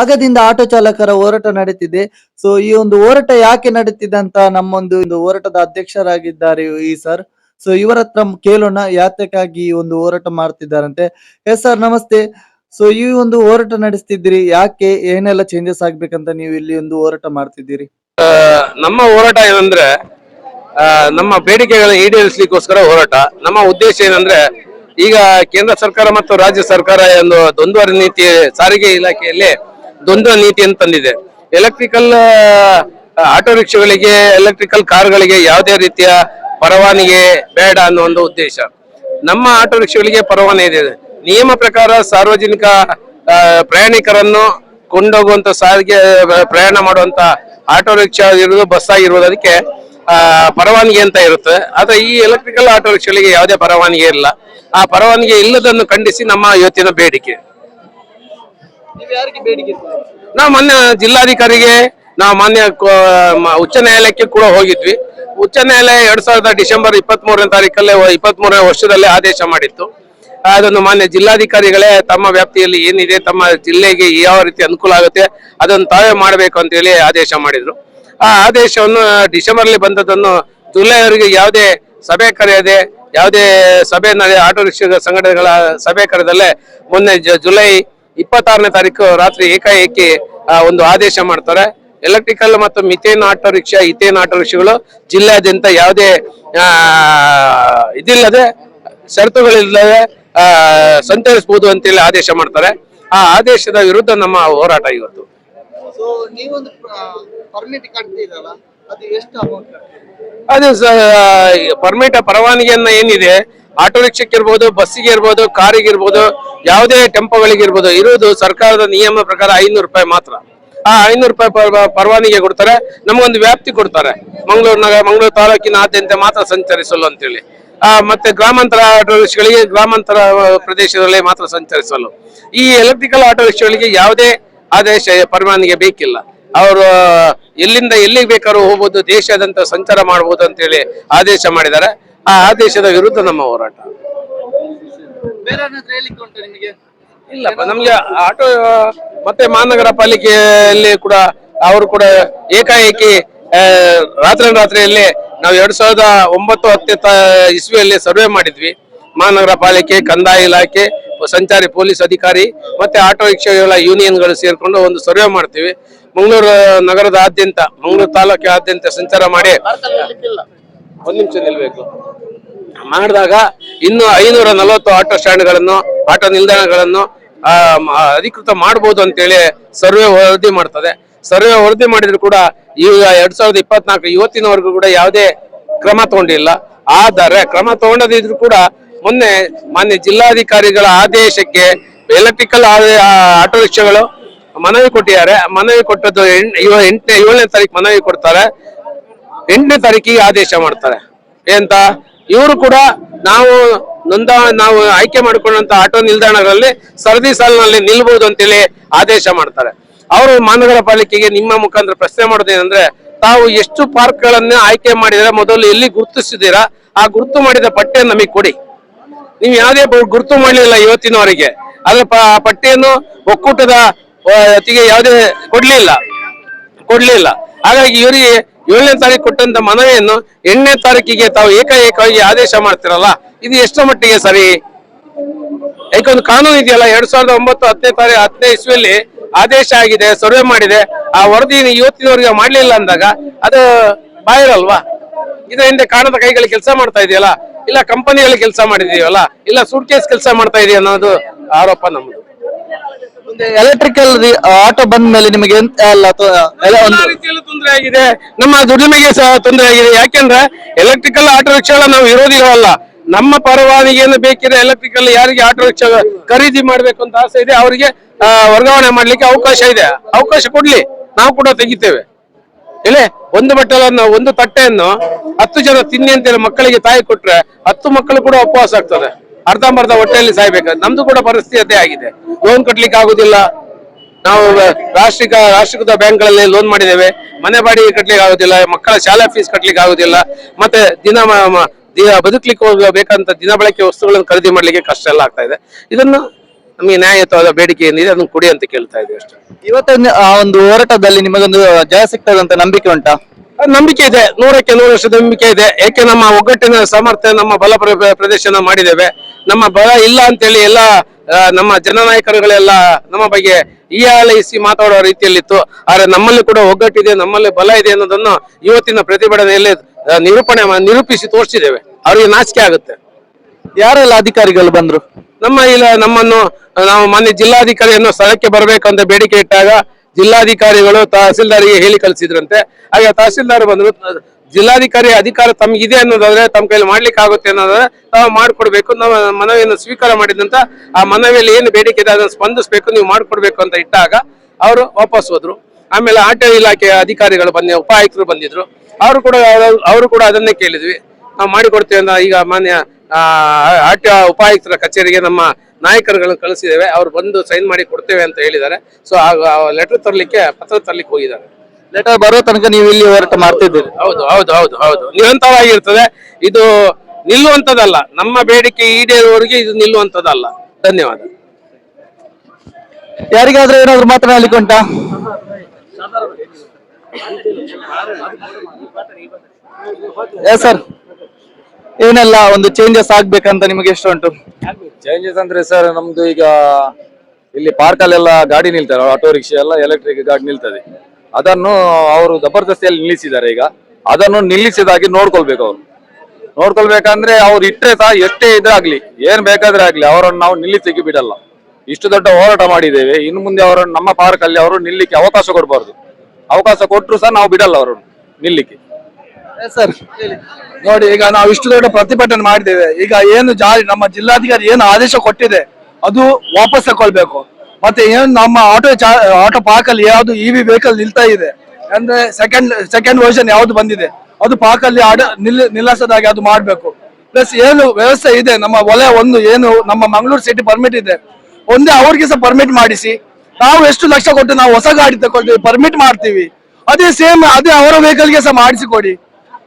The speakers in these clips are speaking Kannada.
ಆಗದಿಂದ ಆಟೋ ಚಾಲಕರ ಹೋರಾಟ ನಡೀತಿದೆ. ಸೊ ಈ ಒಂದು ಹೋರಾಟ ಯಾಕೆ ನಡೀತಿದೆ ಅಂತ ನಮ್ಮೊಂದು ಒಂದು ಹೋರಾಟದ ಅಧ್ಯಕ್ಷರಾಗಿದ್ದಾರೆ ಈ ಸರ್ ಸೊ ಇವರ ಹತ್ರ ಕೇಳೋಣ, ಯಾತಕ್ಕಾಗಿ ಈ ಒಂದು ಹೋರಾಟ ಮಾಡ್ತಿದ್ದಾರಂತೆ. ಎಸ್ ಸರ್ ನಮಸ್ತೆ. ಸೊ ಈ ಒಂದು ಹೋರಾಟ ನಡೆಸ್ತಿದ್ದೀರಿ, ಯಾಕೆ, ಏನೆಲ್ಲ ಚೇಂಜಸ್ ಆಗ್ಬೇಕಂತ ನೀವು ಇಲ್ಲಿ ಒಂದು ಹೋರಾಟ ಮಾಡ್ತಿದ್ದೀರಿ? ನಮ್ಮ ಹೋರಾಟ ಏನಂದ್ರೆ ನಮ್ಮ ಬೇಡಿಕೆಗಳನ್ನ ಈಡೇರಿಸಲಿಕ್ಕೋಸ್ಕರ ಹೋರಾಟ. ನಮ್ಮ ಉದ್ದೇಶ ಏನಂದ್ರೆ, ಈಗ ಕೇಂದ್ರ ಸರ್ಕಾರ ಮತ್ತು ರಾಜ್ಯ ಸರ್ಕಾರ ಒಂದು ದ್ವಂದ್ವ ನೀತಿ ಸಾರಿಗೆ ಇಲಾಖೆಯಲ್ಲಿ ದ್ವಂದ್ವ ನೀತಿಯನ್ನು ತಂದಿದೆ. ಎಲೆಕ್ಟ್ರಿಕಲ್ ಆಟೋ ರಿಕ್ಷಾಗಳಿಗೆ ಎಲೆಕ್ಟ್ರಿಕಲ್ ಕಾರ್ಗಳಿಗೆ ಯಾವುದೇ ರೀತಿಯ ಪರವಾನಿಗೆ ಬೇಡ ಅನ್ನೋ ಒಂದು ಉದ್ದೇಶ. ನಮ್ಮ ಆಟೋ ರಿಕ್ಷಾಗಳಿಗೆ ಪರವಾನಗಿ ಇದೆ. ನಿಯಮ ಪ್ರಕಾರ ಸಾರ್ವಜನಿಕ ಪ್ರಯಾಣಿಕರನ್ನು ಕೊಂಡೋಗುವಂತ ಸಾರಿಗೆ ಪ್ರಯಾಣ ಮಾಡುವಂತ ಆಟೋ ರಿಕ್ಷಾ ಇರೋದು ಬಸ್ ಆಗಿರುವುದಕ್ಕೆ ಪರವಾನಗಿ ಅಂತ ಇರುತ್ತೆ. ಆದ್ರೆ ಈ ಎಲೆಕ್ಟ್ರಿಕಲ್ ಆಟೋ ರಿಕ್ಷಾಗಳಿಗೆ ಯಾವುದೇ ಪರವಾನಗಿ ಇಲ್ಲ. ಆ ಪರವಾನಗಿ ಇಲ್ಲದನ್ನು ಖಂಡಿಸಿ ನಮ್ಮ ಇವತ್ತಿನ ಬೇಡಿಕೆ. ನಾವು ಮೊನ್ನೆ ಜಿಲ್ಲಾಧಿಕಾರಿಗೆ, ನಾವು ಮಾನ್ಯ ಉಚ್ಚ ನ್ಯಾಯಾಲಯಕ್ಕೆ ಕೂಡ ಹೋಗಿದ್ವಿ. ಉಚ್ಚ ನ್ಯಾಯಾಲಯ ಎರಡ್ ಸಾವಿರದ ಡಿಸೆಂಬರ್ ಇಪ್ಪತ್ತ್ ಮೂರನೇ ತಾರೀಕಲ್ಲೇ ಇಪ್ಪತ್ತ್ ಮೂರನೇ ವರ್ಷದಲ್ಲೇ ಆದೇಶ ಮಾಡಿತ್ತು. ಅದನ್ನು ಮಾನ್ಯ ಜಿಲ್ಲಾಧಿಕಾರಿಗಳೇ ತಮ್ಮ ವ್ಯಾಪ್ತಿಯಲ್ಲಿ ಏನಿದೆ, ತಮ್ಮ ಜಿಲ್ಲೆಗೆ ಯಾವ ರೀತಿ ಅನುಕೂಲ ಆಗುತ್ತೆ, ಅದನ್ನು ತಾವೇ ಮಾಡಬೇಕು ಅಂತ ಹೇಳಿ ಆದೇಶ ಮಾಡಿದ್ರು. ಆ ಆದೇಶವನ್ನು ಡಿಸೆಂಬರ್ ಬಂದದನ್ನು ಜುಲೈವರೆಗೆ ಯಾವುದೇ ಸಭೆ ಕರೆಯದೆ, ಯಾವುದೇ ಸಭೆ ನಡೆ- ಆಟೋ ರಿಕ್ಷಾ ಸಂಘಟನೆಗಳ ಸಭೆ ಕರೆದಲ್ಲೇ ಮೊನ್ನೆ ಜುಲೈ ಇಪ್ಪತ್ತಾರನೇ ತಾರೀಕು ರಾತ್ರಿ ಏಕಾಏಕಿ ಒಂದು ಆದೇಶ ಮಾಡ್ತಾರೆ. ಎಲೆಕ್ಟ್ರಿಕಲ್ ಮತ್ತು methane auto rickshaw ethane auto ರಿಕ್ಷಾಗಳು ಜಿಲ್ಲಾದ್ಯಂತ ಯಾವುದೇ ಇದಿಲ್ಲದೆ ಷರತ್ತುಗಳಿಲ್ಲದೆ ಆ, ಸಂಚರಿಸಬಹುದು ಅಂತೇಳಿ ಆದೇಶ ಮಾಡ್ತಾರೆ. ಆ ಆದೇಶದ ವಿರುದ್ಧ ನಮ್ಮ ಹೋರಾಟ ಇವತ್ತು. ಅದು ಪರ್ಮಿಟ್ ಪರವಾನಗಿಯನ್ನ ಏನಿದೆ ಆಟೋ ರಿಕ್ಷಕ್ಕೆ ಇರ್ಬೋದು ಬಸ್ಸಿಗೆ ಇರ್ಬೋದು, ಕಾರಿಗೆ ಇರ್ಬೋದು, ಯಾವುದೇ ಟೆಂಪೋಗಳಿಗೆ ಇರ್ಬೋದು ಇರುವುದು ಸರ್ಕಾರದ ನಿಯಮ ಪ್ರಕಾರ ಐನೂರು ರೂಪಾಯಿ ಮಾತ್ರ. ಆ ಐನೂರು ರೂಪಾಯಿ ಪರವಾನಿಗೆ ಕೊಡ್ತಾರೆ, ನಮಗೊಂದು ವ್ಯಾಪ್ತಿ ಕೊಡ್ತಾರೆ. ಮಂಗಳೂರು ನಗರ ಮಂಗಳೂರು ತಾಲೂಕಿನಾದ್ಯಂತ ಮಾತ್ರ ಸಂಚರಿಸಲು ಅಂತೇಳಿ. ಆ, ಮತ್ತೆ ಗ್ರಾಮಾಂತರ ಆಟೋ ರಿಕ್ಷಾಗಳಿಗೆ, ಗ್ರಾಮಾಂತರ ಪ್ರದೇಶದಲ್ಲಿ ಮಾತ್ರ ಸಂಚರಿಸಲು. ಈ ಎಲೆಕ್ಟ್ರಿಕಲ್ ಆಟೋ ರಿಕ್ಷಾಗಳಿಗೆ ಯಾವುದೇ ಆದೇಶ ಪರವಾನಿಗೆ ಬೇಕಿಲ್ಲ. ಅವರು ಎಲ್ಲಿಂದ ಎಲ್ಲಿಗೆ ಬೇಕಾದ್ರೂ ಹೋಗ್ಬೋದು, ದೇಶಾದ್ಯಂತ ಸಂಚಾರ ಮಾಡಬಹುದು ಅಂತೇಳಿ ಆದೇಶ ಮಾಡಿದ್ದಾರೆ. ಆ ಆದೇಶದ ವಿರುದ್ಧ ನಮ್ಮ ಹೋರಾಟ. ಇಲ್ಲಪ್ಪ ನಮ್ಗೆ? ಆಟೋ ಮತ್ತೆ ಮಹಾನಗರ ಪಾಲಿಕೆಯಲ್ಲಿ ಕೂಡ ಅವರು ಕೂಡ ಏಕಾಏಕಿ ರಾತ್ರಿ ರಾತ್ರಿಯಲ್ಲಿ ನಾವು ಎರಡ್ ಸಾವಿರದ ಒಂಬತ್ತು ಹತ್ತನೇ ತ ಇಸ್ವಿಯಲ್ಲಿ ಸರ್ವೆ ಮಾಡಿದ್ವಿ. ಮಹಾನಗರ ಪಾಲಿಕೆ ಕಂದಾಯ ಇಲಾಖೆ ಸಂಚಾರಿ ಪೊಲೀಸ್ ಅಧಿಕಾರಿ ಮತ್ತೆ ಆಟೋ ರಿಕ್ಷಾಗಳ ಯೂನಿಯನ್ಗಳು ಸೇರ್ಕೊಂಡು ಒಂದು ಸರ್ವೆ ಮಾಡ್ತೀವಿ. ಮಂಗಳೂರು ನಗರದಾದ್ಯಂತ ಮಂಗಳೂರು ತಾಲೂಕಿನಾದ್ಯಂತ ಸಂಚಾರ ಮಾಡಿ. ಒಂದ್ ನಿಮಿಷ ನಿಲ್ಬೇಕು. ಮಾಡಿದಾಗ ಇನ್ನು ಐನೂರ ನಲವತ್ತು ಆಟೋ ಸ್ಟ್ಯಾಂಡ್ಗಳನ್ನು ಆಟೋ ನಿಲ್ದಾಣಗಳನ್ನು ಅಧಿಕೃತ ಮಾಡಬಹುದು ಅಂತೇಳಿ ಸರ್ವೆ ವರದಿ ಮಾಡ್ತದೆ. ಸರ್ವೆ ವರದಿ ಮಾಡಿದ್ರು ಕೂಡ ಈಗ ಎರಡ್ ಸಾವಿರದ ಇಪ್ಪತ್ನಾಲ್ಕು ಇವತ್ತಿನವರೆಗೂ ಕೂಡ ಯಾವುದೇ ಕ್ರಮ ತಗೊಂಡಿಲ್ಲ. ಆದರೆ ಕ್ರಮ ತಗೊಂಡದಿದ್ರು ಕೂಡ ಮೊನ್ನೆ ಮಾನ್ಯ ಜಿಲ್ಲಾಧಿಕಾರಿಗಳ ಆದೇಶಕ್ಕೆ ಎಲೆಕ್ಟ್ರಿಕಲ್ ಆಟೋ ರಿಕ್ಷಾಗಳು ಮನವಿ ಕೊಟ್ಟಿದ್ದಾರೆ. ಮನವಿ ಕೊಟ್ಟದ್ದು ಎಂಟನೇ, ಏಳನೇ ತಾರೀಕು ಮನವಿ ಕೊಡ್ತಾರೆ. ಎಂಟನೇ ತಾರೀಕಿಗೆ ಆದೇಶ ಮಾಡ್ತಾರೆ. ಎಂತ? ಇವರು ಕೂಡ ನಾವು ನೊಂದ, ನಾವು ಆಯ್ಕೆ ಮಾಡಿಕೊಂಡಂತ ಆಟೋ ನಿಲ್ದಾಣಗಳಲ್ಲಿ ಸರದಿ ಸಾಲಿನಲ್ಲಿ ನಿಲ್ಬಹುದು ಅಂತೇಳಿ ಆದೇಶ ಮಾಡ್ತಾರೆ. ಅವರು ಮಹಾನಗರ ಪಾಲಿಕೆಗೆ ನಿಮ್ಮ ಮುಖಾಂತರ ಪ್ರಶ್ನೆ ಮಾಡೋದೇನಂದ್ರೆ ತಾವು ಎಷ್ಟು ಪಾರ್ಕ್ ಗಳನ್ನ ಆಯ್ಕೆ ಮಾಡಿದ್ರೆ, ಮೊದಲು ಎಲ್ಲಿ ಗುರುತಿಸಿದ್ದೀರಾ, ಆ ಗುರುತು ಮಾಡಿದ ಪಟ್ಟಿಯನ್ನು ನಮಗೆ ಕೊಡಿ. ನೀವು ಯಾವುದೇ ಗುರುತು ಮಾಡಲಿಲ್ಲ ಇವತ್ತಿನವರೆಗೆ. ಅದ್ರ ಪಟ್ಟಿಯನ್ನು ಒಕ್ಕೂಟದ ಯಾವುದೇ ಕೊಡ್ಲಿಲ್ಲ. ಕೊಡ್ಲಿಲ್ಲ. ಹಾಗಾಗಿ ಇವರಿಗೆ ಏಳನೇ ತಾರೀಕು ಕೊಟ್ಟಂತ ಮನವಿಯನ್ನು ಎಂಟನೇ ತಾರೀಕಿಗೆ ತಾವು ಏಕಾಏಕವಾಗಿ ಆದೇಶ ಮಾಡ್ತಿರಲ್ಲ, ಇದು ಎಷ್ಟರ ಮಟ್ಟಿಗೆ ಸರಿ? ಯಾಕೊಂದು ಕಾನೂನು ಇದೆಯಲ್ಲ, ಎರಡ್ ಸಾವಿರದ ಒಂಬತ್ತು ಹತ್ತನೇ ತಾರೀಕು ಹತ್ತನೇ ಇಸ್ವಿಯಲ್ಲಿ ಆದೇಶ ಆಗಿದೆ, ಸರ್ವೆ ಮಾಡಿದೆ. ಆ ವರದಿ ಇವತ್ತಿನವರೆಗೆ ಮಾಡ್ಲಿಲ್ಲ ಅಂದಾಗ ಅದು ಬಾಯಿರಲ್ವಾ ಇದರ ಹಿಂದೆ ಕಾಣದ ಕೈಗಳು ಕೆಲಸ ಮಾಡ್ತಾ ಇದೆಯಲ್ಲ, ಇಲ್ಲ ಕಂಪನಿಗಳು ಕೆಲಸ ಮಾಡಿದೀವಲ್ಲ, ಇಲ್ಲ ಸೂಟ್ ಕೇಸ್ ಕೆಲಸ ಮಾಡ್ತಾ ಇದೆಯಾ ಅನ್ನೋದು ಆರೋಪ ನಮ್ಮದು ಎಲೆಕ್ಟ್ರಿಕಲ್ ಆಟೋ ಬಂದ ಮೇಲೆ ನಿಮಗೆ ಎಂತ ಅಲ್ಲ ರೀತಿಯಲ್ಲೂ ತೊಂದರೆ ಆಗಿದೆ. ನಮ್ಮ ದುಡಿಮೆಗೆ ಸಹ ತೊಂದರೆ ಆಗಿದೆ. ಯಾಕೆಂದ್ರೆ ಎಲೆಕ್ಟ್ರಿಕಲ್ ಆಟೋ ರಿಕ್ಷಾಗಳ ನಾವು ಅಲ್ಲ. ನಮ್ಮ ಪರವಾನಗಿಯನ್ನು ಬೇಕಿದ್ರೆ ಎಲೆಕ್ಟ್ರಿಕಲ್ ಯಾರಿಗೆ ಆಟೋ ರಿಕ್ಷಾ ಖರೀದಿ ಮಾಡ್ಬೇಕು ಅಂತ ಆಸೆ ಇದೆ, ಅವರಿಗೆ ವರ್ಗಾವಣೆ ಮಾಡ್ಲಿಕ್ಕೆ ಅವಕಾಶ ಇದೆ. ಅವಕಾಶ ಕೊಡ್ಲಿ. ನಾವು ಕೂಡ ತೆಗಿತೇವೆ. ಹೇಳಿ, ಒಂದು ಬಟ್ಟಲನ್ನು ಒಂದು ತಟ್ಟೆಯನ್ನು ಹತ್ತು ಜನ ತಿನ್ನಿ ಅಂತೇಳಿ ಮಕ್ಕಳಿಗೆ ತಾಯಿ ಕೊಟ್ರೆ ಹತ್ತು ಮಕ್ಕಳು ಕೂಡ ಉಪವಾಸ ಆಗ್ತದೆ. ಅರ್ಧಂಬರ್ಧ ಹೊಟ್ಟೆಯಲ್ಲಿ ಸಾಯ್ಬೇಕು. ನಮ್ದು ಕೂಡ ಪರಿಸ್ಥಿತಿ ಅದೇ ಆಗಿದೆ. ಲೋನ್ ಕಟ್ಲಿಕ್ಕೆ ಆಗುದಿಲ್ಲ ನಾವು ರಾಷ್ಟ್ರೀಕ, ರಾಷ್ಟ್ರೀಕೃತ ಬ್ಯಾಂಕ್ಗಳಲ್ಲಿ ಲೋನ್ ಮಾಡಿದ್ದೇವೆ. ಮನೆ ಬಾಡಿಗೆ ಕಟ್ಲಿಕ್ಕೆ ಆಗುದಿಲ್ಲ ಮಕ್ಕಳ ಶಾಲಾ ಫೀಸ್ ಕಟ್ಲಿಕ್ಕೆ ಆಗುದಿಲ್ಲ ಮತ್ತೆ ದಿನ ಬದುಕಲಿಕ್ಕೆ ಹೋಗಬೇಕಂತ ದಿನ ಬಳಕೆ ವಸ್ತುಗಳನ್ನು ಖರೀದಿ ಮಾಡ್ಲಿಕ್ಕೆ ಕಷ್ಟ ಎಲ್ಲ ಆಗ್ತಾ ಇದೆ. ಇದನ್ನು ನಮಗೆ ನ್ಯಾಯಯುತವಾದ ಬೇಡಿಕೆ ಏನಿದೆ ಅದನ್ನು ಕೊಡಿ ಅಂತ ಕೇಳ್ತಾ ಇದ್ದೀವಿ ಅಷ್ಟೇ. ಇವತ್ತಿನ ಆ ಒಂದು ಹೋರಾಟದಲ್ಲಿ ನಿಮಗೊಂದು ಜಯ ಸಿಗ್ತದಂತ ನಂಬಿಕೆ ಉಂಟಾ? ನಂಬಿಕೆ ಇದೆ ನೂರಕ್ಕೆ ನೂರು ವರ್ಷದ ನಂಬಿಕೆ ಇದೆ. ಏಕೆ ನಮ್ಮ ಒಗ್ಗಟ್ಟಿನ ಸಾಮರ್ಥ್ಯ ನಮ್ಮ ಬಲ ಪ್ರ- ಪ್ರದರ್ಶನ ಮಾಡಿದ್ದೇವೆ? ನಮ್ಮ ಬಲ ಇಲ್ಲ ಅಂತೇಳಿ ಎಲ್ಲ ನಮ್ಮ ಜನನಾಯಕರುಗಳೆಲ್ಲ ನಮ್ಮ ಬಗ್ಗೆ ಈಯಾಲಿಸಿ ಮಾತಾಡೋ ರೀತಿಯಲ್ಲಿತ್ತು. ಆದರೆ ನಮ್ಮಲ್ಲಿ ಕೂಡ ಒಗ್ಗಟ್ಟಿದೆ ನಮ್ಮಲ್ಲಿ ಬಲ ಇದೆ ಅನ್ನೋದನ್ನು ಇವತ್ತಿನ ಪ್ರತಿಭಟನೆಯಲ್ಲಿ ನಿರೂಪಣೆ ನಿರೂಪಿಸಿ ತೋರಿಸಿದ್ದೇವೆ. ಅವರಿಗೆ ನಾಚಿಕೆ ಆಗುತ್ತೆ. ಯಾರೆಲ್ಲ ಅಧಿಕಾರಿಗಳು ಬಂದ್ರು? ನಮ್ಮ ಇಲ್ಲ ನಮ್ಮನ್ನು ನಾವು ಮಾನ್ಯ ಜಿಲ್ಲಾಧಿಕಾರಿಯನ್ನು ಸ್ಥಳಕ್ಕೆ ಬರಬೇಕಂತ ಬೇಡಿಕೆ ಇಟ್ಟಾಗ ಜಿಲ್ಲಾಧಿಕಾರಿಗಳು ತಹಸೀಲ್ದಾರಿಗೆ ಹೇಳಿ ಕಳಿಸಿದ್ರಂತೆ. ಹಾಗೆ ತಹಸೀಲ್ದಾರ್ ಬಂದ್ರು ಜಿಲ್ಲಾಧಿಕಾರಿ ಅಧಿಕಾರ ತಮ್ಗಿದೆ ಅನ್ನೋದಾದ್ರೆ ತಮ್ಮ ಕೈಲಿ ಮಾಡ್ಲಿಕ್ಕೆ ಆಗುತ್ತೆ ಅನ್ನೋದಾದ್ರೆ ತಾವು ಮಾಡ್ಕೊಡ್ಬೇಕು ನಾವು ಮನವಿಯನ್ನು ಸ್ವೀಕಾರ ಮಾಡಿದಂತ ಆ ಮನವಿಯಲ್ಲಿ ಏನು ಬೇಡಿಕೆ ಇದೆ ಅದನ್ನು ಸ್ಪಂದಿಸಬೇಕು ನೀವು ಮಾಡ್ಕೊಡ್ಬೇಕು ಅಂತ ಇಟ್ಟಾಗ ಅವರು ವಾಪಸ್ ಹೋದ್ರು. ಆಮೇಲೆ ಆಟೋ ಇಲಾಖೆಯ ಅಧಿಕಾರಿಗಳು ಬಂದ ಉಪಾಯುಕ್ತರು ಬಂದಿದ್ರು. ಅವರು ಕೂಡ ಅವರು ಕೂಡ ಅದನ್ನೇ ಕೇಳಿದ್ವಿ. ನಾವು ಮಾಡಿಕೊಡ್ತೇವೆ ಅಂತ ಈಗ ಮಾನ್ಯ ಆ, ಆಟ್ಯ ಉಪಾಯುಕ್ತರ ಕಚೇರಿಗೆ ನಮ್ಮ ನಾಯಕರುಗಳನ್ನು ಕಳಿಸಿದ್ದೇವೆ ಅವ್ರು ಬಂದು ಸೈನ್ ಮಾಡಿ ಕೊಡ್ತೇವೆ ಅಂತ ಹೇಳಿದ್ದಾರೆ. ಸೊ ಲೆಟರ್ ತರಲಿಕ್ಕೆ ಪತ್ರ ತರಲಿಕ್ಕೆ ಹೋಗಿದ್ದಾರೆ. ಲೆಟರ್ ಬರೋ ತನಕ ನೀವು ಇಲ್ಲಿ ಹೋರಾಟ ಮಾಡ್ತಿದ್ದೀರಿ? ಹೌದು ಹೌದು ಹೌದು ಹೌದು. ನಿರಂತರವಾಗಿರ್ತದೆ. ಇದು ನಿಲ್ಲುವಂತದಲ್ಲ ನಮ್ಮ ಬೇಡಿಕೆ ಈಡೇರುವವರೆಗೆ ಇದು ನಿಲ್ಲುವಂತದಲ್ಲ ಧನ್ಯವಾದ. ಯಾರಿಗಾದ್ರೂ ಏನಾದ್ರು ಮಾತನಾಡಲಿಕ್ಕೆ ಉಂಟಾ? ಸರ್ ಏನೆಲ್ಲ ಒಂದು ಚೇಂಜಸ್ ಆಗ್ಬೇಕಂತ ನಿಮಗೆ ಎಷ್ಟು ಉಂಟು? ಚೇಂಜಸ್ ಅಂದ್ರೆ ಸರ್ ನಮ್ದು ಈಗ ಇಲ್ಲಿ ಪಾರ್ಕ್ ಅಲ್ಲೆಲ್ಲ ಗಾಡಿ ನಿಲ್ತಾರೆ ಆಟೋ ರಿಕ್ಷಾ ಎಲ್ಲ ಎಲೆಕ್ಟ್ರಿಕ್ ಗಾಡಿ ನಿಲ್ತದೆ. ಅದನ್ನು ಅವರು ಜಬರ್ದಸ್ತಿಯಲ್ಲಿ ನಿಲ್ಲಿಸಿದ್ದಾರೆ ಈಗ. ಅದನ್ನು ನಿಲ್ಲಿಸಿದಾಗಿ ನೋಡ್ಕೊಳ್ಬೇಕು ಅವರು. ನೋಡ್ಕೊಳ್ಬೇಕಂದ್ರೆ ಅವ್ರು ಇಟ್ಟರೆ ಸಹ ಎಷ್ಟೇ ಇದಾಗ್ಲಿ ಏನ್ ಬೇಕಾದ್ರೆ ಆಗ್ಲಿ, ಅವರನ್ನು ನಾವು ನಿಲ್ಲಿಸಿ ಬಿಡಲ್ಲ. ಇಷ್ಟು ದೊಡ್ಡ ಹೋರಾಟ ಮಾಡಿದ್ದೇವೆ, ಇನ್ನು ಮುಂದೆ ಅವರನ್ನು ನಮ್ಮ ಪಾರ್ಕ್ ಅಲ್ಲಿ ಅವರು ನಿಲ್ಲಿಕ್ಕೆ ಅವಕಾಶ ಕೊಡಬಾರ್ದು. ಅವಕಾಶ ಕೊಟ್ಟರು ಸಹ ನಾವು ಬಿಡಲ್ಲ ಅವರನ್ನು ನಿಲ್ಲಿಕ್ಕೆ. ಸರ್ ನೋಡಿ, ಈಗ ನಾವು ಇಷ್ಟು ದೊಡ್ಡ ಪ್ರತಿಭಟನೆ ಮಾಡಿದ್ದೇವೆ. ಈಗ ಏನು ಜಾರಿ, ನಮ್ಮ ಜಿಲ್ಲಾಧಿಕಾರಿ ಏನು ಆದೇಶ ಕೊಟ್ಟಿದೆ, ಅದು ವಾಪಸ್ ತಕೊಳ್ಬೇಕು. ಮತ್ತೆ ಏನು ನಮ್ಮ ಆಟೋ ಆಟೋ ಪಾರ್ಕ್ ಅಲ್ಲಿ ಯಾವ್ದು ಇ ವಿ ವೆಹಿಕಲ್ ನಿಲ್ತಾ ಇದೆ, ಅಂದ್ರೆ ಸೆಕೆಂಡ್ ಸೆಕೆಂಡ್ ವರ್ಷನ್ ಯಾವ್ದು ಬಂದಿದೆ, ಅದು ಪಾರ್ಕ್ ಅಲ್ಲಿ ಆಡ, ನಿಲ್, ನಿಲ್ಲಿಸದಾಗಿ ಅದು ಮಾಡ್ಬೇಕು. ಪ್ಲಸ್ ಏನು ವ್ಯವಸ್ಥೆ ಇದೆ, ನಮ್ಮ ವಲಯ ಒಂದು ಏನು, ನಮ್ಮ ಮಂಗಳೂರು ಸಿಟಿ ಪರ್ಮಿಟ್ ಇದೆ. ಒಂದೇ ಅವ್ರಿಗೆ ಸಹ ಪರ್ಮಿಟ್ ಮಾಡಿಸಿ, ನಾವು ಎಷ್ಟು ಲಕ್ಷ ಕೊಟ್ಟು ನಾವು ಹೊಸ ಗಾಡಿ ತಗೊಳ್ತೀವಿ ಪರ್ಮಿಟ್ ಮಾಡ್ತೀವಿ. ಅದೇ ಸೇಮ್ ಅದೇ ಅವರ ವೆಹಿಕಲ್ಗೆ ಸಹ ಮಾಡಿಸಿಕೊಡಿ.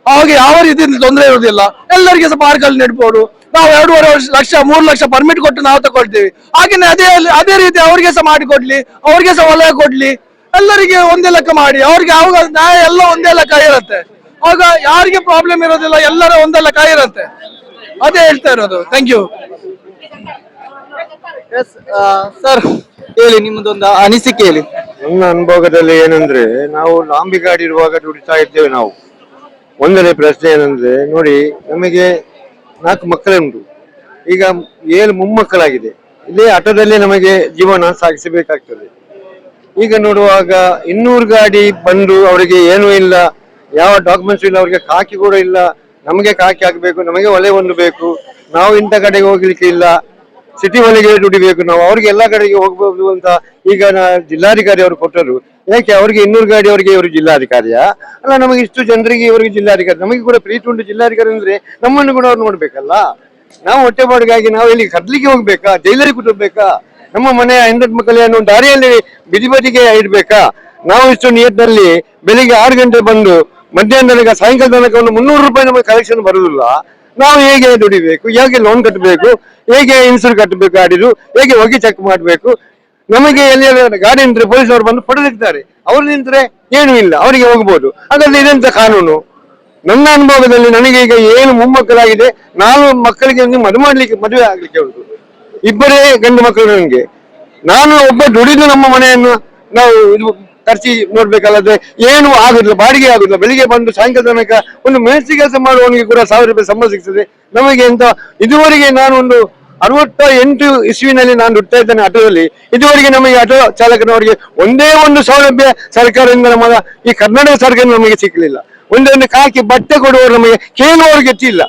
ಅವಾಗ ಯಾವ ರೀತಿ ತೊಂದರೆ ಇರುವುದಿಲ್ಲ. ಎಲ್ಲರಿಗೆ ಸಹ ಪಾರ್ಕಲ್ಲಿ ನೆಡ್ಬೋದು. ನಾವು ಎರಡೂವರೆ ವರ್ಷ ಲಕ್ಷ ಮೂರು ಲಕ್ಷ ಪರ್ಮಿಟ್ ಕೊಟ್ಟು ನಾವು ತಗೊಳ್ತೀವಿ. ಹಾಗೇನೆ ಅದೇ ಅದೇ ರೀತಿ ಅವ್ರಿಗೆ ಸಹ ಮಾಡಿಕೊಡ್ಲಿ ಅವ್ರಿಗೆ ಸಹ ವಲಯ ಕೊಡ್ಲಿ. ಎಲ್ಲರಿಗೆ ಒಂದೇ ಲೆಕ್ಕ ಮಾಡಿ. ಅವ್ರಿಗೆ ಅವಾಗ ನ್ಯಾಯ ಎಲ್ಲ ಒಂದೇ ಲೆಕ್ಕ ಇರುತ್ತೆ. ಆಗ ಯಾರಿಗೆ ಪ್ರಾಬ್ಲಮ್ ಇರೋದಿಲ್ಲ ಎಲ್ಲರ ಒಂದೇ ಲೆಕ್ಕ ಇರುತ್ತೆ. ಅದೇ ಹೇಳ್ತಾ ಇರೋದು. ಥ್ಯಾಂಕ್ ಯು ಸರ್ ಹೇಳಿ ನಿಮ್ಮದೊಂದು ಅನಿಸಿಕೆ ಹೇಳಿ. ನನ್ನ ಅನುಭವದಲ್ಲಿ ಏನಂದ್ರೆ ನಾವು ಲಾಂಬಿ ಗಾಡಿ ಇರುವಾಗ ದುಡಿತಾ ಇದ್ದೇವೆ ನಾವು. ಒಂದನೇ ಪ್ರಶ್ನೆ ಏನಂದ್ರೆ, ನೋಡಿ, ನಮಗೆ ನಾಲ್ಕು ಮಕ್ಕಳುಂಟು ಈಗ ಏಳು ಮೊಮ್ಮಕ್ಕಳಾಗಿದೆ. ಇಲ್ಲಿ ಆಟೋದಲ್ಲಿ ನಮಗೆ ಜೀವನ ಸಾಗಿಸಬೇಕಾಗ್ತದೆ. ಈಗ ನೋಡುವಾಗ ಇನ್ನೂರು ಗಾಡಿ ಬಂದು ಅವರಿಗೆ ಏನೂ ಇಲ್ಲ. ಯಾವ ಡಾಕ್ಯುಮೆಂಟ್ಸ್ ಇಲ್ಲ, ಅವರಿಗೆ ಕಾಕಿ ಕೂಡ ಇಲ್ಲ. ನಮಗೆ ಕಾಕಿ ಹಾಕಬೇಕು ನಮಗೆ ಒಲೆ ಒಂದು ಬೇಕು. ನಾವು ಇಂಥ ಕಡೆಗೆ ಹೋಗ್ಲಿಕ್ಕೆ ಇಲ್ಲ. ಸಿಟಿ ಒಳಗೆ ದುಡಿಬೇಕು ನಾವು. ಅವ್ರಿಗೆ ಎಲ್ಲ ಕಡೆಗೆ ಹೋಗ್ಬೋದು ಅಂತ ಈಗ ಜಿಲ್ಲಾಧಿಕಾರಿ ಅವರು ಕೊಟ್ಟರು. ಯಾಕೆ ಅವ್ರಿಗೆ ಇನ್ನೂರು ಗಾಡಿ ಅವರಿಗೆ ಇವರು ಜಿಲ್ಲಾಧಿಕಾರಿಯ? ಅಲ್ಲ, ನಮಗೆ ಇಷ್ಟು ಜನರಿಗೆ ಇವರಿಗೆ ಜಿಲ್ಲಾಧಿಕಾರಿ, ನಮಗೆ ಕೂಡ ಪ್ರೀತಿ ಉಂಟು ಜಿಲ್ಲಾಧಿಕಾರಿ ಅಂದ್ರೆ ನಮ್ಮನ್ನು ಕೂಡ ಅವ್ರು ನೋಡ್ಬೇಕಲ್ಲ? ನಾವು ಹೊಟ್ಟೆಪಾಡಿಗಾಗಿ ನಾವು ಇಲ್ಲಿ ಕದ್ಲಿಕ್ಕೆ ಹೋಗ್ಬೇಕಾ? ಜೈಲರಿಗೆ ಕೂತ್ಬೇಕಾ ನಮ್ಮ ಮನೆಯ ಹೆಂಡತ್ ಮಕ್ಕಳನ್ನು ದಾರಿಯಲ್ಲಿ ಬಿದಿ ಬದಿಗೆ ಇಡ್ಬೇಕಾ? ನಾವು ಇಷ್ಟು ನಿಯತ್ನಲ್ಲಿ ಬೆಳಿಗ್ಗೆ ಆರು ಗಂಟೆ ಬಂದು ಮಧ್ಯಾಹ್ನ ತನಕ, ಸಾಯಂಕಾಲ ತನಕ ಒಂದು ಮುನ್ನೂರು ರೂಪಾಯಿ ನಮಗೆ ಕಲೆಕ್ಷನ್ ಬರುದಿಲ್ಲ ನಾವು ಹೇಗೆ ದುಡಿಬೇಕು? ಹೇಗೆ ಲೋನ್ ಕಟ್ಟಬೇಕು ಹೇಗೆ ಇನ್ಸೂರ್ ಕಟ್ಟಬೇಕು ಗಾಡಿದು? ಹೇಗೆ ಹೋಗಿ ಚೆಕ್ ಮಾಡಬೇಕು? ನಮಗೆ ಎಲ್ಲಿ ಗಾಡಿ ನಿಂತರೆ ಪೊಲೀಸವರು ಬಂದು ಪಡೆದಿರ್ತಾರೆ ಅವ್ರು ನಿಂತರೆ ಏನೂ ಇಲ್ಲ, ಅವರಿಗೆ ಹೋಗ್ಬೋದು. ಹಾಗಾದ್ರೆ ಇದೆಂತ ಕಾನೂನು. ನನ್ನ ಅನುಭವದಲ್ಲಿ ನನಗೆ ಈಗ ಏನು ಮೊಮ್ಮಕ್ಕಳಾಗಿದೆ, ನಾನು ಮಕ್ಕಳಿಗೆ ಮದುವೆ ಮಾಡ್ಲಿಕ್ಕೆ, ಮದುವೆ ಆಗ್ಲಿಕ್ಕೆ ಉಂಟು ಇಬ್ಬರೇ ಗಂಡು ಮಕ್ಕಳು ನನಗೆ. ನಾನು ಒಬ್ಬ ದುಡಿದು ನಮ್ಮ ಮನೆಯನ್ನು ನಾವು ಇದು ಖರ್ಚಿ ನೋಡ್ಬೇಕಲ್ಲದೆ ಏನು ಆಗುದಿಲ್ಲ, ಬಾಡಿಗೆ ಆಗುದಿಲ್ಲ. ಬೆಳಿಗ್ಗೆ ಬಂದು ಸಾಯಂಕಾಲ ತನಕ ಒಂದು ಮೆಣಸಿ ಕೆಲಸ ಮಾಡುವವನಿಗೆ ಕೂಡ ಸಾವಿರ ರೂಪಾಯಿ ಸಂಬಳ ಸಿಗ್ತದೆ. ನಮಗೆ ಎಂತ, ಇದುವರೆಗೆ ನಾನು ಒಂದು ಅರವತ್ತ ಎಂಟು ಇಸ್ವಿನಲ್ಲಿ ನಾನು ದುಡ್ತಾ ಇದ್ದೇನೆ ಆಟೋದಲ್ಲಿ. ಇದುವರೆಗೆ ನಮಗೆ ಆಟೋ ಚಾಲಕನವರಿಗೆ ಒಂದೇ ಒಂದು ಸೌಲಭ್ಯ ಸರ್ಕಾರದಿಂದ ನಮ್ಮ ಈ ಕರ್ನಾಟಕ ಸರ್ಕಾರ ನಮಗೆ ಸಿಕ್ಕಲಿಲ್ಲ. ಒಂದೇ ಒಂದು ಕಾಕಿ ಬಟ್ಟೆ ಕೊಡುವವರು ನಮಗೆ ಕೇಳುವವರಿಗೆ ಇಲ್ಲ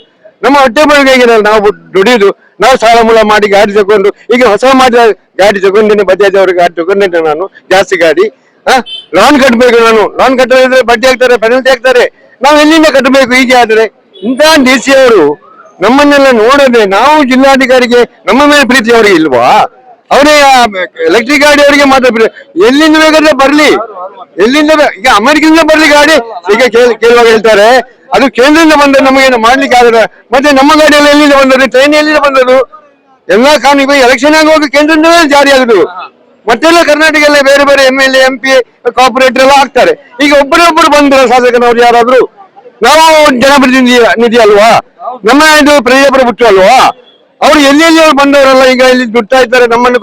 ನಮ್ಮ ಹೊಟ್ಟೆ ಬಳಿಗೆ ನಾವು ದುಡಿದು, ನಾವು ಸಾಲ ಮೂಲ ಮಾಡಿ ಗಾಡಿ ತಗೊಂಡು, ಈಗ ಹೊಸ ಮಾಡಿದ ಗಾಡಿ ತಗೊಂಡಿನಿ, ಬಜಾಜ್ ಅವ್ರ ಗಾಡಿ ತಗೊಂಡಿದ್ದೆ ನಾನು, ಜಾಸ್ತಿ ಗಾಡಿ. ಹಾ ಲೋನ್ ಕಟ್ಟಬೇಕು ನಾನು. ಲೋನ್ ಕಟ್ಟದಿದ್ರೆ ಬಡ್ಡಿ ಹಾಕ್ತಾರೆ ಪೆನಲ್ಟಿ ಹಾಕ್ತಾರೆ. ನಾವು ಎಲ್ಲಿಂದ ಕಟ್ಟಬೇಕು? ಹೀಗೆ ಆದರೆ ಇಂತಹ ಡಿ ಸಿ ಅವರು ನಮ್ಮನ್ನೆಲ್ಲ ನೋಡದೆ ನಾವು ಜಿಲ್ಲಾಧಿಕಾರಿಗೆ ನಮ್ಮ ಮೇಲೆ ಪ್ರೀತಿ ಅವರಿಗೆ ಇಲ್ವಾ? ಅವರೇ ಎಲೆಕ್ಟ್ರಿಕ್ ಗಾಡಿ ಅವರಿಗೆ ಮಾತ್ರ. ಎಲ್ಲಿಂದ ಬೇಕಾದ್ರೆ ಬರ್ಲಿ. ಎಲ್ಲಿಂದ ಈಗ ಅಮೆರಿಕದಿಂದ ಬರ್ಲಿ ಗಾಡಿ. ಈಗ ಕೇಳ್- ಕೇಳುವಾಗ ಹೇಳ್ತಾರೆ, ಅದು ಕೇಂದ್ರದಿಂದ ಬಂದ ನಮಗೇನು ಮಾಡ್ಲಿಕ್ಕೆ ಆಗದ ಮತ್ತೆ ನಮ್ಮ ಗಾಡಿಯಲ್ಲಿ ಎಲ್ಲಿಂದ ಬಂದದ್ದು? ಟ್ರೈನ್ ಎಲ್ಲಿಂದ ಬಂದದ್ದು? ಎಲ್ಲಾ ಕಾನೂನು ಇವಾಗ ಎಲೆಕ್ಷನ್ ಆಗುವಾಗ ಕೇಂದ್ರದಿಂದಲೇ ಜಾರಿ ಆಗುದು. ಮತ್ತೆಲ್ಲ ಕರ್ನಾಟಕ ಎಲ್ಲ ಬೇರೆ ಬೇರೆ M L M P corporator ಎಲ್ಲ ಆಗ್ತಾರೆ ಈಗ ಒಬ್ಬರೇ ಒಬ್ಬರು ಬಂದ್ರ ಶಾಸಕನವ್ರು ಯಾರಾದ್ರೂ ನಾವು ಜನಪ್ರತಿನಿಧಿ ನಿಧಿ ಅಲ್ವಾ ನಮ್ಮ ಇದು ಪ್ರಜಾಪ್ರಭುತ್ವ ಅಲ್ವಾ? ಅವ್ರು ಎಲ್ಲಿ ಎಲ್ಲಿ ಬಂದವರೆಲ್ಲ ಈಗ ಇಲ್ಲಿ ದುಡ್ತಾ ಇದ್ದಾರೆ ನಮ್ಮನ್ನು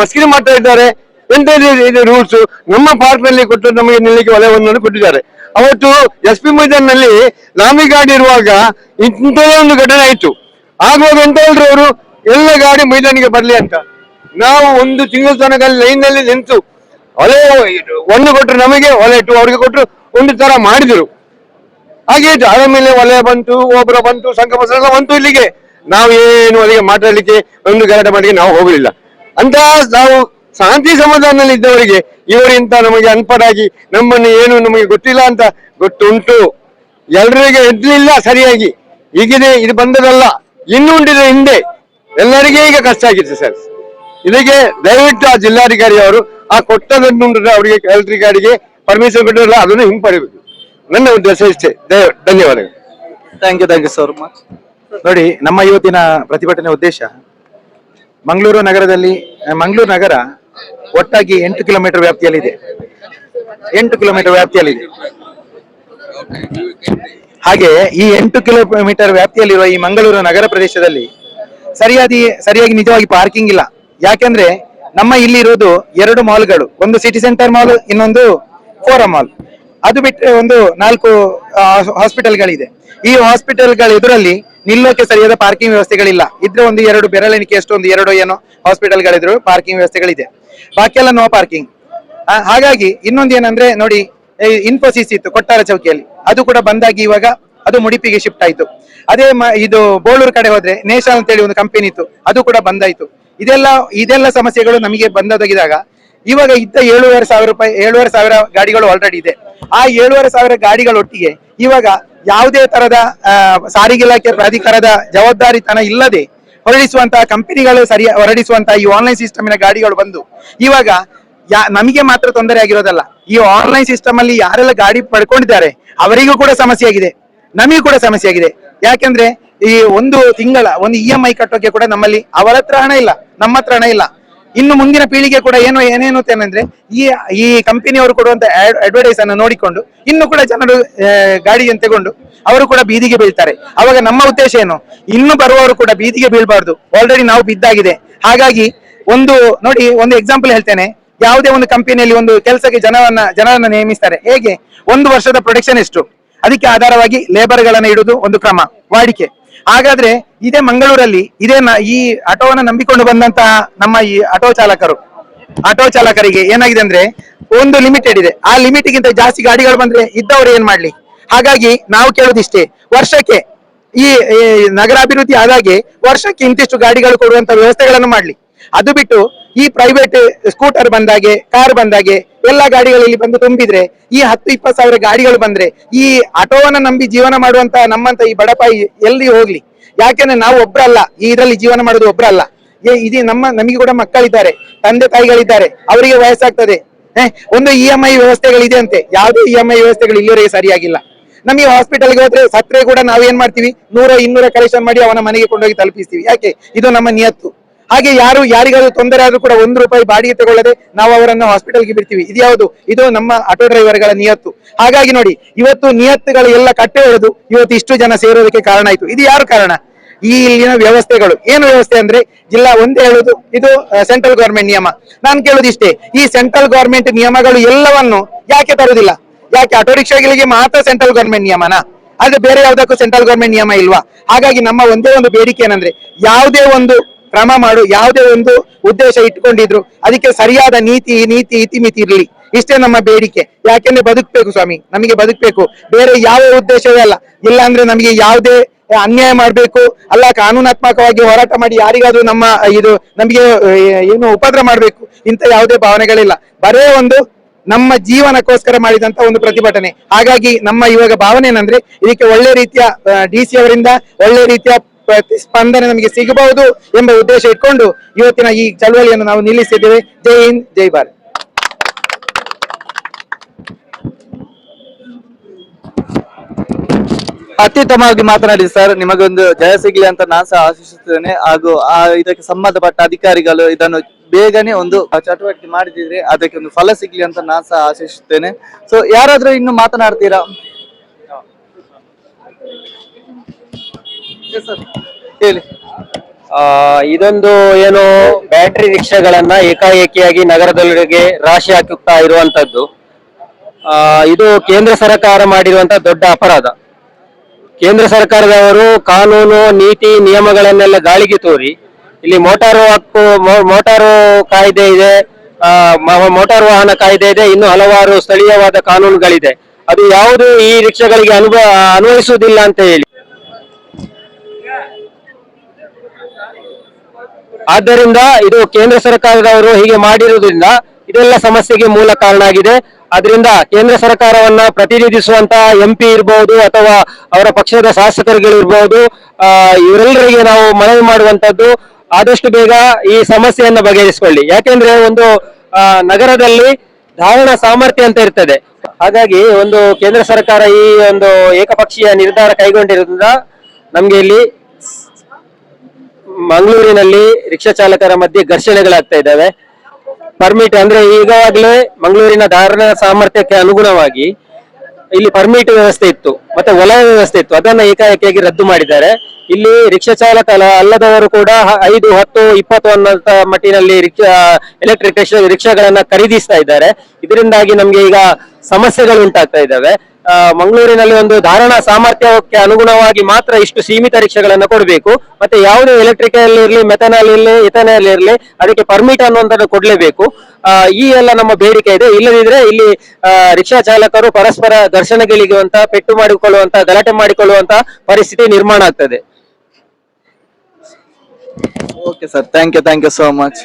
ಮಸ್ಕಿರಿ ಮಾಡ್ತಾ ಇದ್ದಾರೆ. ಎಂತ ಇದು- ರೂಲ್ಸ್ ನಮ್ಮ ಪಾರ್ಕ್ನಲ್ಲಿ ಕೊಟ್ಟು ನಮಗೆ ನಿಲ್ಲಿಕ್ಕೆ ವಲಯವನ್ನು ಕೊಟ್ಟಿದ್ದಾರೆ. ಅವತ್ತು ಎಸ್ ಪಿ ಮೈದಾನ್ನಲ್ಲಿ ಲಾಮಿ ಗಾಡಿ ಇರುವಾಗ ಇಂಥದೇ ಒಂದು ಘಟನೆ ಆಯ್ತು. ಆಗುವಾಗ ಎಂತ ಹೇಳಿದ್ರು ಅವರು? ಎಲ್ಲ ಗಾಡಿ ಮೈದಾನಿಗೆ ಬರ್ಲಿ ಅಂತ. ನಾವು ಒಂದು ತಿಂಗಳ ತನಕ ಲೈನ್ನಲ್ಲಿ ನಿಂತು ಒಲೆ ಒಂದು ಕೊಟ್ಟರು ನಮಗೆ ಒಲೆ ಇಟ್ಟು ಅವ್ರಿಗೆ ಕೊಟ್ಟರು ಒಂದು ತರ ಮಾಡಿದ್ರು. ಹಾಗೆ ಅದರ ಮೇಲೆ ವಲಯ ಬಂತು ಒಬ್ಬರ ಬಂತು, ಸಂಘ ಬಂತು ಇಲ್ಲಿಗೆ. ನಾವು ಏನು ಅಲ್ಲಿಗೆ ಮಾತಾಡ್ಲಿಕ್ಕೆ ಒಂದು ಗಲಾಟೆ ಮಾಡಲಿಕ್ಕೆ ನಾವು ಹೋಗಲಿಲ್ಲ. ಅಂತ ನಾವು ಶಾಂತಿ ಸಮಾಧಾನದಲ್ಲಿ ಇದ್ದವರಿಗೆ ಇವರಿಂತ ನಮಗೆ ಅನ್ಪಡಾಗಿ ನಮ್ಮನ್ನು ಏನು ನಮಗೆ ಗೊತ್ತಿಲ್ಲ ಅಂತ ಗೊತ್ತುಂಟು. ಎಲ್ರಿಗೆ ಎದ್ಲಿಲ್ಲ ಸರಿಯಾಗಿ. ಈಗಿದೆ, ಇದು ಬಂದದಲ್ಲ. ಇನ್ನು ಉಂಟಿದೆ ಹಿಂದೆ. ಎಲ್ಲರಿಗೆ ಈಗ ಕಷ್ಟ ಆಗಿದೆ ಸರ್. ಇದಕ್ಕೆ ದಯವಿಟ್ಟು ಆ ಜಿಲ್ಲಾಧಿಕಾರಿ ಅವರು ಆ ಕೊಟ್ಟದನ್ನು ಅವರಿಗೆ ಎಲೆಕ್ಟ್ರಿಕ್ ಗಾಡಿಗೆ ಪರ್ಮಿಷನ್ ಕೊಟ್ಟಿರಲ್ಲ, ಅದನ್ನು ಹಿಂಪಡಿಬೇಕು ನನ್ನ ಉದ್ದೇಶ ಇಷ್ಟೇ. ಧನ್ಯವಾದಗಳು. Thank you thank you so much ನೋಡಿ ನಮ್ಮ ಇವತ್ತಿನ ಪ್ರತಿಭಟನೆ ಉದ್ದೇಶ ಮಂಗಳೂರು ನಗರದಲ್ಲಿ ಮಂಗಳೂರು ನಗರ ಒಟ್ಟಾಗಿ ಎಂಟು ಕಿಲೋಮೀಟರ್ ವ್ಯಾಪ್ತಿಯಲ್ಲಿದೆ. ಎಂಟು ಕಿಲೋಮೀಟರ್ ವ್ಯಾಪ್ತಿಯಲ್ಲಿದೆ. ಹಾಗೆ ಈ ಎಂಟು ಕಿಲೋಮೀಟರ್ ವ್ಯಾಪ್ತಿಯಲ್ಲಿರುವ ಈ ಮಂಗಳೂರು ನಗರ ಪ್ರದೇಶದಲ್ಲಿ ಸರಿಯಾಗಿ ಸರಿಯಾಗಿ ನಿಜವಾಗಿ ಪಾರ್ಕಿಂಗ್ ಇಲ್ಲ. ಯಾಕೆಂದ್ರೆ ನಮ್ಮ ಇಲ್ಲಿ ಇರೋದು ಎರಡು ಮಾಲ್ಗಳು ಒಂದು ಸಿಟಿ ಸೆಂಟರ್ ಮಾಲ್ ಇನ್ನೊಂದು ಫೋರಂ ಮಾಲ್ ಅದು ಬಿಟ್ಟರೆ ಒಂದು ನಾಲ್ಕು ಹಾಸ್ಪಿಟಲ್ಗಳಿದೆ ಈ ಹಾಸ್ಪಿಟಲ್ಗಳ ಎದುರಲ್ಲಿ ನಿಲ್ಲೋಕೆ ಸರಿಯಾದ ಪಾರ್ಕಿಂಗ್ ವ್ಯವಸ್ಥೆಗಳಿಲ್ಲ. ಇದ್ರೆ ಒಂದು ಎರಡು ಬೆರಳೆಣಿಕೆಯಷ್ಟು ಒಂದು ಎರಡು ಏನೋ ಹಾಸ್ಪಿಟಲ್ಗಳಿದ್ರು ಪಾರ್ಕಿಂಗ್ ವ್ಯವಸ್ಥೆಗಳಿದೆ. ಬಾಕಿ ಎಲ್ಲ ನೋ ಪಾರ್ಕಿಂಗ್ ಹಾಗಾಗಿ ಇನ್ನೊಂದು ಏನಂದ್ರೆ ನೋಡಿ ಇನ್ಫೋಸಿಸ್ ಇತ್ತು ಕೊಟ್ಟಾರ ಚೌಕಿಯಲ್ಲಿ ಅದು ಕೂಡ ಬಂದಾಗಿ ಇವಾಗ ಅದು ಮುಡಿಪಿಗೆ ಶಿಫ್ಟ್ ಆಯ್ತು. ಅದೇ ಇದು ಬೋಳೂರು ಕಡೆ ಹೋದ್ರೆ ಅಂತ ಹೇಳಿ ಒಂದು ಕಂಪನಿ ಇತ್ತು, ಅದು ಕೂಡ ಬಂದಾಯ್ತು. ಇದೆಲ್ಲ ಇದೆಲ್ಲ ಸಮಸ್ಯೆಗಳು ನಮಗೆ ಬಂದೊದಗಿದಾಗ ಇವಾಗ ಇದ್ದ ಏಳುವರೆ ಸಾವಿರ ರೂಪಾಯಿ, ಏಳುವರೆ ಸಾವಿರ ಗಾಡಿಗಳು ಆಲ್ರೆಡಿ ಇದೆ. ಆ ಏಳುವರೆ ಸಾವಿರ ಗಾಡಿಗಳೊಟ್ಟಿಗೆ ಇವಾಗ ಯಾವುದೇ ತರದ ಸಾರಿಗೆ ಇಲಾಖೆ ಪ್ರಾಧಿಕಾರದ ಜವಾಬ್ದಾರಿತನ ಇಲ್ಲದೆ ಹೊರಡಿಸುವಂತಹ ಕಂಪನಿಗಳು ಸರಿಯ, ಹೊರಡಿಸುವಂತಹ ಈ ಆನ್ಲೈನ್ ಸಿಸ್ಟಮಿನ ಗಾಡಿಗಳು ಬಂದು ಇವಾಗ ನಮಗೆ ಮಾತ್ರ ತೊಂದರೆ ಆಗಿರೋದಲ್ಲ. ಈ ಆನ್ಲೈನ್ ಸಿಸ್ಟಮ್ ಅಲ್ಲಿ ಯಾರೆಲ್ಲ ಗಾಡಿ ಪಡ್ಕೊಂಡಿದ್ದಾರೆ, ಅವರಿಗೂ ಕೂಡ ಸಮಸ್ಯೆ ಆಗಿದೆ. ನಮಗೂ ಕೂಡ ಸಮಸ್ಯೆ ಆಗಿದೆ. ಯಾಕೆಂದ್ರೆ ಈ ಒಂದು ತಿಂಗಳ, ಒಂದು ಇ ಎಂ ಐ ಕಟ್ಟೋಕೆ ಕೂಡ ನಮ್ಮಲ್ಲಿ ಅವರ ಹತ್ರ ಹಣ ಇಲ್ಲ, ನಮ್ಮ ಹತ್ರ ಹಣ ಇಲ್ಲ. ಇನ್ನು ಮುಂದಿನ ಪೀಳಿಗೆ ಕೂಡ ಏನು ಏನೇನು ಅಂದ್ರೆ ಈ ಈ ಕಂಪನಿಯವರು ಕೊಡುವಂತ ಅಡ್ವರ್ಟೈಸ್ ಅನ್ನು ನೋಡಿಕೊಂಡು, ಇನ್ನು ಕೂಡ ಜನರು ಗಾಡಿಯನ್ನು ತಗೊಂಡು ಅವರು ಕೂಡ ಬೀದಿಗೆ ಬೀಳ್ತಾರೆ. ಅವಾಗ ನಮ್ಮ ಉದ್ದೇಶ ಏನು? ಇನ್ನು ಬರುವವರು ಕೂಡ ಬೀದಿಗೆ ಬೀಳ್ಬಾರ್ದು. ಆಲ್ರೆಡಿ ನಾವು ಬಿದ್ದಾಗಿದೆ. ಹಾಗಾಗಿ ಒಂದು, ನೋಡಿ, ಒಂದು ಎಕ್ಸಾಂಪಲ್ ಹೇಳ್ತೇನೆ. ಯಾವುದೇ ಒಂದು ಕಂಪನಿಯಲ್ಲಿ ಒಂದು ಕೆಲಸಕ್ಕೆ ಜನವನ್ನ, ಜನರನ್ನ ನೇಮಿಸ್ತಾರೆ. ಹೇಗೆ? ಒಂದು ವರ್ಷದ ಪ್ರೊಡಕ್ಷನ್ ಎಷ್ಟು? ಅದಕ್ಕೆ ಆಧಾರವಾಗಿ ಲೇಬರ್ ಗಳನ್ನ ಇಡುವುದು ಒಂದು ಕ್ರಮ, ವಾಡಿಕೆ. ಹಾಗಾದ್ರೆ ಇದೇ ಮಂಗಳೂರಲ್ಲಿ ಇದೇ ಈ ಆಟೋವನ್ನ ನಂಬಿಕೊಂಡು ಬಂದಂತಹ ನಮ್ಮ ಈ ಆಟೋ ಚಾಲಕರು, ಆಟೋ ಚಾಲಕರಿಗೆ ಏನಾಗಿದೆ ಅಂದ್ರೆ ಒಂದು ಲಿಮಿಟೆಡ್ ಇದೆ. ಆ ಲಿಮಿಟ್ ಗಿಂತ ಜಾಸ್ತಿ ಗಾಡಿಗಳು ಬಂದ್ರೆ ಇದ್ದವರು ಏನ್ ಮಾಡ್ಲಿ? ಹಾಗಾಗಿ ನಾವು ಕೇಳೋದಿಷ್ಟೇ, ವರ್ಷಕ್ಕೆ ಈ ನಗರಾಭಿವೃದ್ಧಿ ಆದಾಗೆ ವರ್ಷಕ್ಕೆ ಇಂತಿಷ್ಟು ಗಾಡಿಗಳು ಕೊಡುವಂತ ವ್ಯವಸ್ಥೆಗಳನ್ನು ಮಾಡ್ಲಿ. ಅದು ಬಿಟ್ಟು ಈ ಪ್ರೈವೇಟ್ ಸ್ಕೂಟರ್ ಬಂದಾಗೆ ಕಾರ್ ಬಂದಾಗೆ ಎಲ್ಲಾ ಗಾಡಿಗಳು ಇಲ್ಲಿ ಬಂದು ತುಂಬಿದ್ರೆ, ಈ ಹತ್ತು, ಇಪ್ಪತ್ತು ಸಾವಿರ ಗಾಡಿಗಳು ಬಂದ್ರೆ, ಈ ಆಟೋವನ್ನ ನಂಬಿ ಜೀವನ ಮಾಡುವಂತ ನಮ್ಮಂತ ಈ ಬಡಪಾಯಿ ಎಲ್ಲಿ ಹೋಗ್ಲಿ? ಯಾಕೆಂದ್ರೆ ನಾವು ಒಬ್ರಲ್ಲ, ಈ ಇದರಲ್ಲಿ ಜೀವನ ಮಾಡೋದು ಒಬ್ರಲ್ಲ. ಇದು ನಮ್ಮ, ನಮಗೆ ಕೂಡ ಮಕ್ಕಳಿದ್ದಾರೆ, ತಂದೆ ತಾಯಿಗಳಿದ್ದಾರೆ, ಅವರಿಗೆ ವಯಸ್ಸಾಗ್ತದೆ. ಒಂದು ಇ ಎಂ ಐ ವ್ಯವಸ್ಥೆಗಳಿದೆ ಅಂತೆ. ಯಾವುದೇ ಇ ಎಂ ಐ ವ್ಯವಸ್ಥೆಗಳು ಇಲ್ಲಿವರೆಗೆ ಸರಿಯಾಗಿಲ್ಲ. ನಮಗೆ ಹಾಸ್ಪಿಟಲ್ಗೆ ಹೋದ್ರೆ ಸತ್ರೆ ಕೂಡ ನಾವೇನ್ ಮಾಡ್ತೀವಿ? ನೂರ, ಇನ್ನೂರ ಕಲೆಕ್ಷನ್ ಮಾಡಿ ಅವನ ಮನೆಗೆ ಕೊಂಡೋಗಿ ತಲುಪಿಸ್ತೀವಿ. ಯಾಕೆ? ಇದು ನಮ್ಮ ನಿಯತ್ತು. ಹಾಗೆ ಯಾರು ಯಾರಿಗಾದ್ರೂ ತೊಂದರೆ ಆದ್ರೂ ಕೂಡ ಒಂದು ರೂಪಾಯಿ ಬಾಡಿಗೆ ತಗೊಳ್ಳದೆ ನಾವು ಅವರನ್ನು ಹಾಸ್ಪಿಟಲ್ಗೆ ಬಿಡ್ತೀವಿ. ಇದು ಯಾವುದು? ಇದು ನಮ್ಮ ಆಟೋ ಡ್ರೈವರ್ಗಳ ನಿಯತ್ತು. ಹಾಗಾಗಿ ನೋಡಿ, ಇವತ್ತು ನಿಯತ್ತುಗಳು ಎಲ್ಲ ಕಟ್ಟೆ ಹೊಡೆದು ಇವತ್ತು ಇಷ್ಟು ಜನ ಸೇರೋದಕ್ಕೆ ಕಾರಣ ಆಯ್ತು. ಇದು ಯಾರು ಕಾರಣ? ಈ ಇಲ್ಲಿನ ವ್ಯವಸ್ಥೆಗಳು. ಏನು ವ್ಯವಸ್ಥೆ ಅಂದ್ರೆ, ಜಿಲ್ಲಾ ಒಂದೇ ಹೇಳುದು, ಇದು ಸೆಂಟ್ರಲ್ ಗವರ್ಮೆಂಟ್ ನಿಯಮ. ನಾನು ಕೇಳುದು ಇಷ್ಟೇ ಈ ಸೆಂಟ್ರಲ್ ಗವರ್ಮೆಂಟ್ ನಿಯಮಗಳು ಎಲ್ಲವನ್ನು ಯಾಕೆ ತರುವುದಿಲ್ಲ ಯಾಕೆ ಆಟೋ ರಿಕ್ಷಾಗಳಿಗೆ ಮಾತ್ರ ಸೆಂಟ್ರಲ್ ಗವರ್ಮೆಂಟ್ ನಿಯಮನ? ಆದ್ರೆ ಬೇರೆ ಯಾವ್ದಕ್ಕೂ ಸೆಂಟ್ರಲ್ ಗವರ್ಮೆಂಟ್ ನಿಯಮ ಇಲ್ವಾ? ಹಾಗಾಗಿ ನಮ್ಮ ಒಂದೇ ಒಂದು ಬೇಡಿಕೆ ಏನಂದ್ರೆ, ಯಾವುದೇ ಒಂದು ಕ್ರಮ ಮಾಡು, ಯಾವುದೇ ಒಂದು ಉದ್ದೇಶ ಇಟ್ಕೊಂಡಿದ್ರು ಅದಕ್ಕೆ ಸರಿಯಾದ ನೀತಿ ನೀತಿ, ಇತಿಮಿತಿ ಇರಲಿ. ಇಷ್ಟೇ ನಮ್ಮ ಬೇಡಿಕೆ. ಯಾಕೆಂದ್ರೆ ಬದುಕ್ಬೇಕು ಸ್ವಾಮಿ, ನಮಗೆ ಬದುಕ್ಬೇಕು. ಬೇರೆ ಯಾವ ಉದ್ದೇಶವೇ ಅಲ್ಲ. ಇಲ್ಲ ಅಂದ್ರೆ ನಮಗೆ ಯಾವುದೇ ಅನ್ಯಾಯ ಮಾಡಬೇಕು. ಅಲ್ಲ, ಕಾನೂನಾತ್ಮಕವಾಗಿ ಹೋರಾಟ ಮಾಡಿ ಯಾರಿಗಾದ್ರೂ ನಮ್ಮ ಇದು, ನಮಗೆ ಏನು ಉಪದ್ರ ಮಾಡಬೇಕು. ಇಂತ ಯಾವುದೇ ಭಾವನೆಗಳಿಲ್ಲ. ಬರೇ ಒಂದು ನಮ್ಮ ಜೀವನಕ್ಕೋಸ್ಕರ ಮಾಡಿದಂತ ಒಂದು ಪ್ರತಿಭಟನೆ. ಹಾಗಾಗಿ ನಮ್ಮ ಇವಾಗ ಭಾವನೆ ಏನಂದ್ರೆ, ಇದಕ್ಕೆ ಒಳ್ಳೆ ರೀತಿಯ ಡಿ ಸಿ ಅವರಿಂದ ಒಳ್ಳೆ ರೀತಿಯ ಪ್ರತಿಸ್ಪಂದನೆ ನಮಗೆ ಸಿಗಬಹುದು ಎಂಬ ಉದ್ದೇಶ ಇಟ್ಕೊಂಡು ಇವತ್ತಿನ ಈ ಚಳವಳಿಯನ್ನು ನಾವು ನಿಲ್ಲಿಸಿದ್ದೇವೆ. ಜೈ ಹಿಂದ್, ಜೈ ಭಾರತ್. ಅತ್ಯುತ್ತಮವಾಗಿ ಮಾತನಾಡಿ ಸರ್, ನಿಮಗೊಂದು ಜಯ ಸಿಗ್ಲಿ ಅಂತ ನಾನು ಸಹ ಆಶಿಸುತ್ತೇನೆ. ಹಾಗೂ ಆ ಇದಕ್ಕೆ ಸಂಬಂಧಪಟ್ಟ ಅಧಿಕಾರಿಗಳು ಇದನ್ನು ಬೇಗನೆ ಒಂದು ಚಟುವಟಿಕೆ ಮಾಡಿದಿದ್ರೆ ಅದಕ್ಕೆ ಒಂದು ಫಲ ಸಿಗ್ಲಿ ಅಂತ ನಾನು ಸಹ ಆಶಿಸುತ್ತೇನೆ. ಸೊ ಯಾರಾದ್ರೂ ಇನ್ನು ಮಾತನಾಡ್ತೀರಾ? ಹೇಳಿ. ಆ, ಇದೊಂದು ಏನು ಬ್ಯಾಟರಿ ರಿಕ್ಷಾಗಳನ್ನ ಏಕಾಏಕಿಯಾಗಿ ನಗರದೊಳಗೆ ರಾಶಿ ಹಾಕುತ್ತಾ ಇರುವಂತದ್ದು. ಆ, ಇದು ಕೇಂದ್ರ ಸರ್ಕಾರ ಮಾಡಿರುವಂತ ದೊಡ್ಡ ಅಪರಾಧ. ಕೇಂದ್ರ ಸರ್ಕಾರದವರು ಕಾನೂನು ನೀತಿ ನಿಯಮಗಳನ್ನೆಲ್ಲ ಗಾಳಿಗೆ ತೋರಿ. ಇಲ್ಲಿ ಮೋಟಾರು ಹಕ್ಕು ಮೋ- ಮೋಟಾರು ಕಾಯ್ದೆ ಇದೆ. ಮೋಟಾರು ವಾಹನ ಕಾಯ್ದೆ ಇದೆ. ಇನ್ನು ಹಲವಾರು ಸ್ಥಳೀಯವಾದ ಕಾನೂನುಗಳಿದೆ. ಅದು ಯಾವುದು ಈ ರಿಕ್ಷಾಗಳಿಗೆ ಅನುಭವ ಅನ್ವಯಿಸುವುದಿಲ್ಲ ಅಂತ ಹೇಳಿ. ಆದ್ದರಿಂದ ಇದು ಕೇಂದ್ರ ಸರ್ಕಾರದವರು ಹೀಗೆ ಮಾಡಿರುವುದರಿಂದ ಇದೆಲ್ಲ ಸಮಸ್ಯೆಗೆ ಮೂಲ ಕಾರಣ ಆಗಿದೆ. ಅದರಿಂದ ಕೇಂದ್ರ ಸರ್ಕಾರವನ್ನ ಪ್ರತಿನಿಧಿಸುವಂತಹ ಎಂ ಪಿ ಇರಬಹುದು ಅಥವಾ ಅವರ ಪಕ್ಷದ ಶಾಸಕರುಗಳಿರ್ಬಹುದು ಆ, ಇವರೆಲ್ಲರಿಗೆ ನಾವು ಮನವಿ ಮಾಡುವಂತದ್ದು ಆದಷ್ಟು ಬೇಗ ಈ ಸಮಸ್ಯೆಯನ್ನ ಬಗೆಹರಿಸಿಕೊಳ್ಳಿ. ಯಾಕೆಂದ್ರೆ ಒಂದು ನಗರದಲ್ಲಿ ಧಾರಣ ಸಾಮರ್ಥ್ಯ ಅಂತ ಇರ್ತದೆ. ಹಾಗಾಗಿ ಒಂದು ಕೇಂದ್ರ ಸರ್ಕಾರ ಈ ಒಂದು ಏಕಪಕ್ಷೀಯ ನಿರ್ಧಾರ ಕೈಗೊಂಡಿರೋದ್ರಿಂದ ನಮ್ಗೆ ಇಲ್ಲಿ ಮಂಗಳೂರಿನಲ್ಲಿ ರಿಕ್ಷಾ ಚಾಲಕರ ಮಧ್ಯೆ ಘರ್ಷಣೆಗಳಾಗ್ತಾ ಇದ್ದಾವೆ. ಪರ್ಮಿಟ್ ಅಂದ್ರೆ ಈಗಾಗಲೇ ಮಂಗಳೂರಿನ ಧಾರಣ ಸಾಮರ್ಥ್ಯಕ್ಕೆ ಅನುಗುಣವಾಗಿ ಇಲ್ಲಿ ಪರ್ಮಿಟ್ ವ್ಯವಸ್ಥೆ ಇತ್ತು, ಮತ್ತೆ ವಲಯ ವ್ಯವಸ್ಥೆ ಇತ್ತು. ಅದನ್ನ ಏಕಾಏಕಿಯಾಗಿ ರದ್ದು ಮಾಡಿದ್ದಾರೆ. ಇಲ್ಲಿ ರಿಕ್ಷಾ ಚಾಲಕ ಅಲ್ಲದವರು ಕೂಡ ಐದು, ಹತ್ತು, ಇಪ್ಪತ್ತು ಅನ್ನೋಂತ ಮಟ್ಟಿನಲ್ಲಿ ರಿಕ್ಷಾ ಎಲೆಕ್ಟ್ರಿಕ್ ರಿಕ್ಷಾಗಳನ್ನ ಖರೀದಿಸ್ತಾ ಇದ್ದಾರೆ. ಇದರಿಂದಾಗಿ ನಮ್ಗೆ ಈಗ ಸಮಸ್ಯೆಗಳು ಉಂಟಾಗ್ತಾ ಇದ್ದಾವೆ. ಮಂಗಳೂರಿನಲ್ಲಿ ಒಂದು ಧಾರಣಾ ಸಾಮರ್ಥ್ಯಕ್ಕೆ ಅನುಗುಣವಾಗಿ ಮಾತ್ರ ಇಷ್ಟು ಸೀಮಿತ ರಿಕ್ಷೆಗಳನ್ನು ಕೊಡಬೇಕು. ಮತ್ತೆ ಯಾವುದೇ ಎಲೆಕ್ಟ್ರಿಕಲ್ ಇರಲಿ ಮೆಥನಾಲ್ ಇರಲಿ ಇಥನಾಲ್ ಇರಲಿ, ಅದಕ್ಕೆ ಪರ್ಮಿಟ್ ಅನ್ನುವಂಥದ್ದು ಕೊಡಲೇಬೇಕು. ಈ ಎಲ್ಲ ನಮ್ಮ ಬೇಡಿಕೆ ಇದೆ. ಇಲ್ಲದಿದ್ರೆ ಇಲ್ಲಿ ರಿಕ್ಷಾ ಚಾಲಕರು ಪರಸ್ಪರ ಘರ್ಷಣೆಗಳಿಗುವಂತ ಪೆಟ್ಟು ಮಾಡಿಕೊಳ್ಳುವಂತ ಗಲಾಟೆ ಮಾಡಿಕೊಳ್ಳುವಂತ ಪರಿಸ್ಥಿತಿ ನಿರ್ಮಾಣ ಆಗ್ತದೆ. Okay sir thank you thank you so much